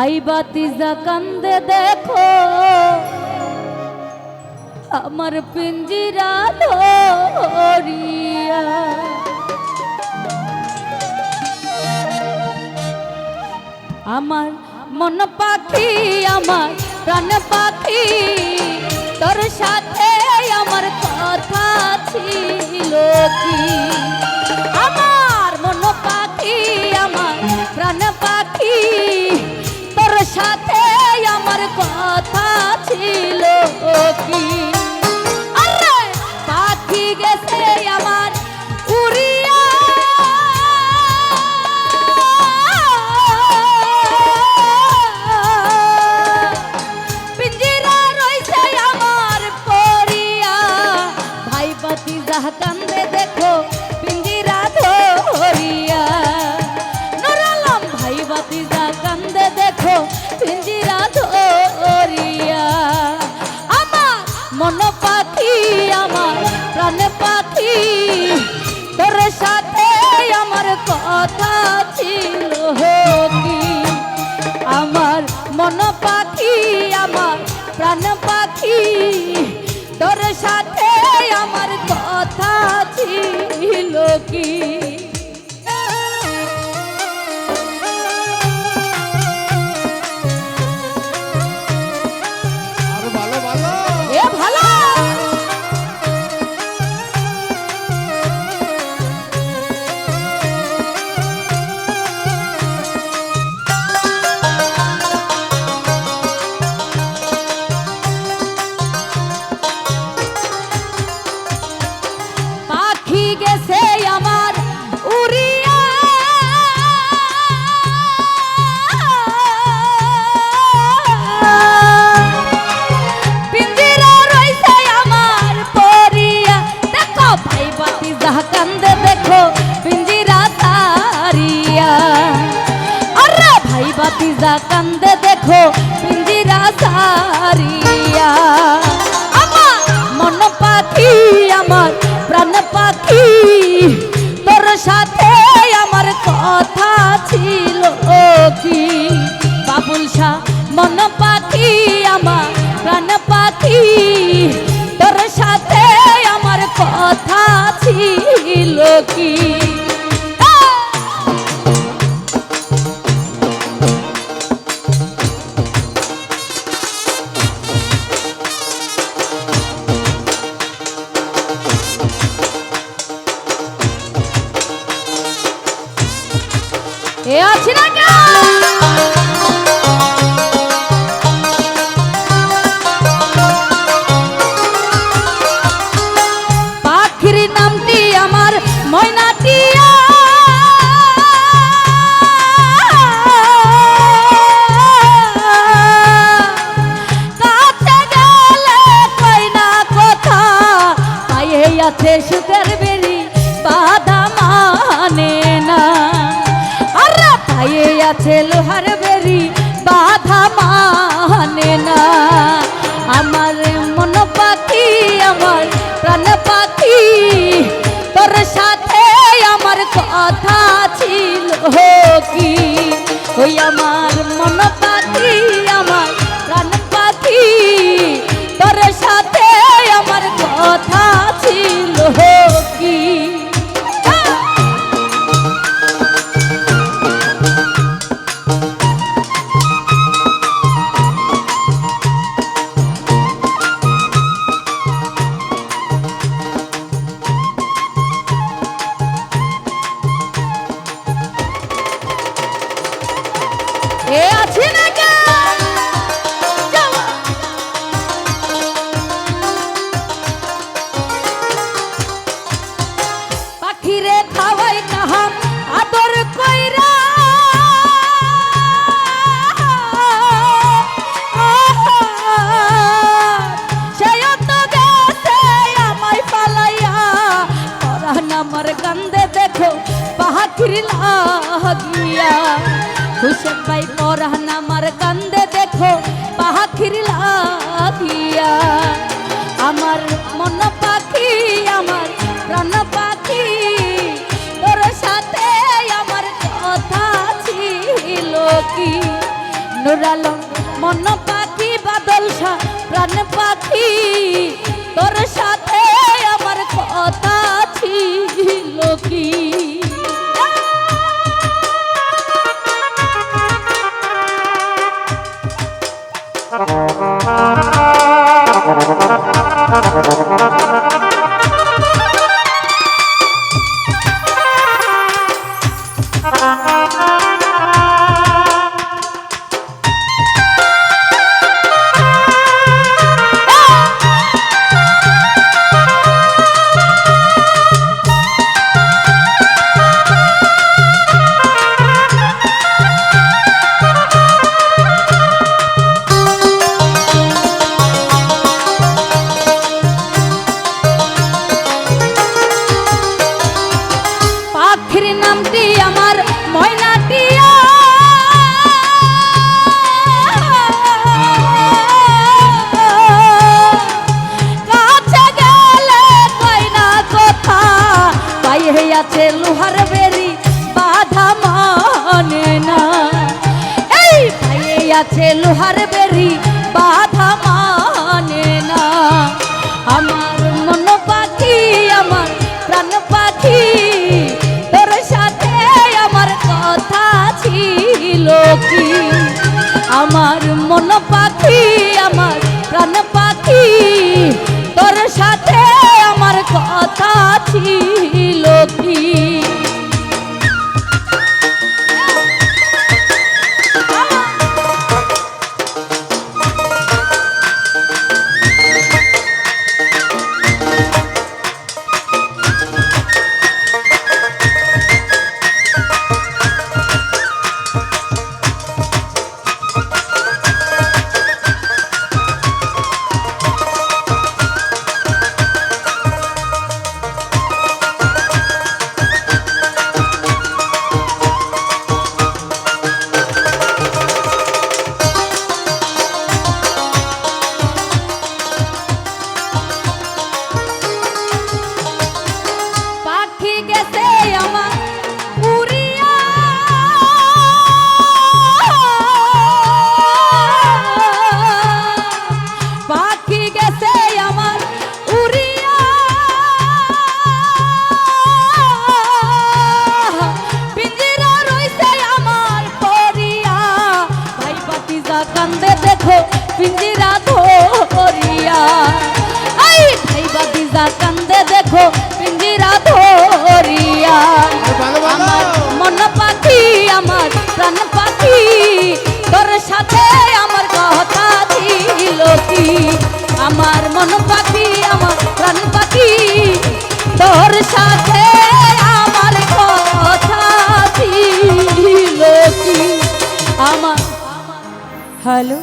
ভাই বাতিজা কান্দে দেখো। আমার পিঞ্জিরা ধরিয়া। আমার মন পাখি, আমার প্রাণ পাখি, তোর সাথে আমার কথা ছিল। ছিল কি? যা কান্দে দেখো পিঞ্জিরা সারিয়া। আমার মন পাখি আমার, প্রাণ পাখি। তোর সাথে আমার কথা ছিল কি? বাবুল শাহ, মন পাখি আমার, প্রাণ পাখি। তোর সাথে আমার কথা ছিল কি? আছে সুখের বেরি, বাধা মানে না। আরে পায়ে আছে লোহার বেরি, বাধা মানে না। আমার মন পাখি, আমার প্রাণ পাখি, তোর সাথে আমার কথা ছিল কি? ওই আমার আমার কান্দে দেখো পাখির লাগিয়া। হুসেন ভাই পরান আমার কান্দে দেখো পাখির লাগিয়া। আমার মন পাখি, আমার প্রাণ পাখি, তোর সাথে আমার কথা ছিল কি? নূর নূর আলম মন পাখি, বাদল প্রাণ পাখি, তোর সাথে আমার কথা কি আছে লোহার বেরি, বাধা মানে না। আমার মন পাখি, আমার প্রাণ পাখি, তোর সাথে আমার কথা ছিল কি? আমার মন পাখি পিঞ্জিরা ধরিয়া। আই ভাই পাতিজা কান্দে দেখো পিঞ্জিরা ধরিয়া। আমার মন পাখি আমার প্রাণ পাখি তোর সাথে আমার কথা ছিল কি? আমার মন পাখি আমার প্রাণ পাখি তোর সাথে আমার কথা ছিল কি? আমার হ্যালো?